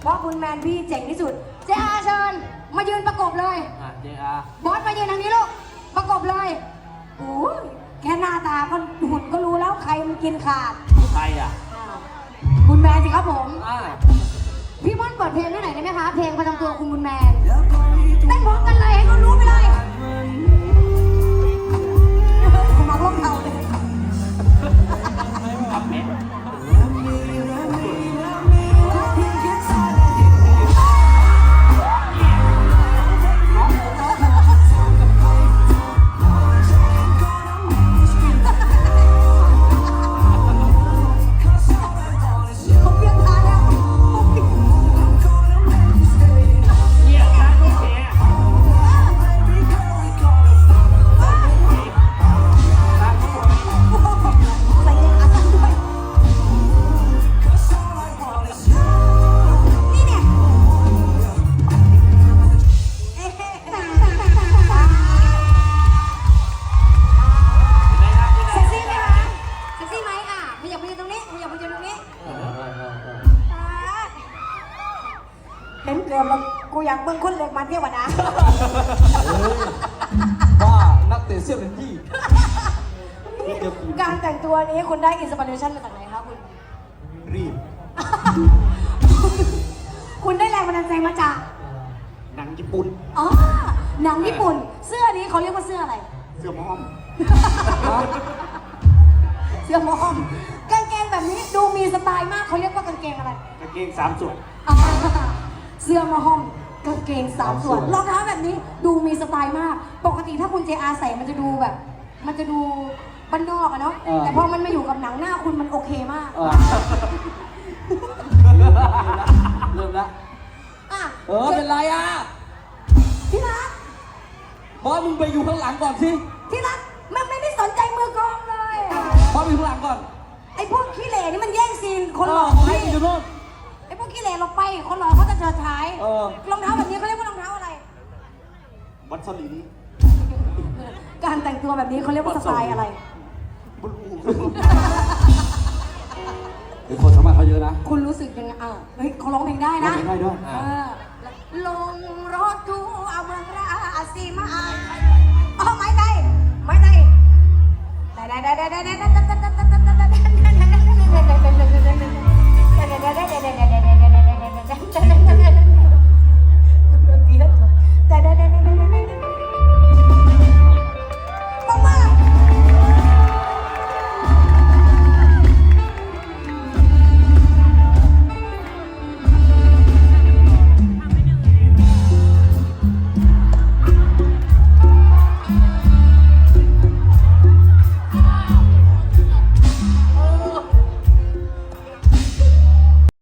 เพราะคุณแมนพี่เจ๋งที่สุด เจ้าเชิญ มายืนประกบเลย อะเจ้าบอสมายืนทางนี้ลูก ประกบเลยโอ้ยแค่หน้าตาก็หุ่นก็รู้แล้วใครมันกินขาดใครอะอ้าวคุณแมนสิครับผม อ่า พี่ม่อนเปิดเพลงให้หน่อยได้ไหมคะ เพลงประจำตัว เห็นเกือบแล้วกูอยากเบิ่งคนเล็กมาเที่ยววันนะว่านักเตะเสี่ยวเหรียญที่การแต่งตัวนี้คุณได้อินสปิเรชันมาจากไหนคะคุณ รีบ คุณได้แรงบันดาลใจมาจาก หนังญี่ปุ่น อ๋อ หนังญี่ปุ่น เสื้อนี้เขาเรียกว่าเสื้ออะไร เสื้อม้อม เสื้อมอม กางเกงแบบนี้ดูมีสไตล์มากเขาเรียกว่ากางเกงอะไร กางเกงสามส่วนอ่า เสื้อมาห้อมกางเกงสามส่วนรองเท้าแบบนี้ดูมีสไตล์มาก ปกติถ้าคุณเจอาใส่มันจะดูแบบ มันจะดูบ้านนอกอะเนาะเออ แต่พอมันมาอยู่กับหนังหน้าคุณมันโอเคมากเออเริ่มละอะเออเป็นไรอะที่รักบอสมึงไปอยู่ข้างหลังก่อนสิที่รักมันไม่ได้สนใจมือกลองเลย บอสไปอยู่ข้างหลังก่อนไอ้พวกขี้เหร่นี่มันแย่งซีนคนหล่อเออให้พี่ เราไปคนหล่อเขาจะเจอท้ายเออ รองเท้าแบบนี้เขาเรียกว่ารองเท้าอะไร วัดสลีนี้การแต่งตัวแบบนี้เขาเรียกว่าสไตล์อะไร บุญอูเดี๋ยวคนสามารถเขาเยอะนะ คุณรู้สึกยังไงอะเฮ้ยเขาร้องเพลงได้นะร้องเพลงได้ด้วย เออ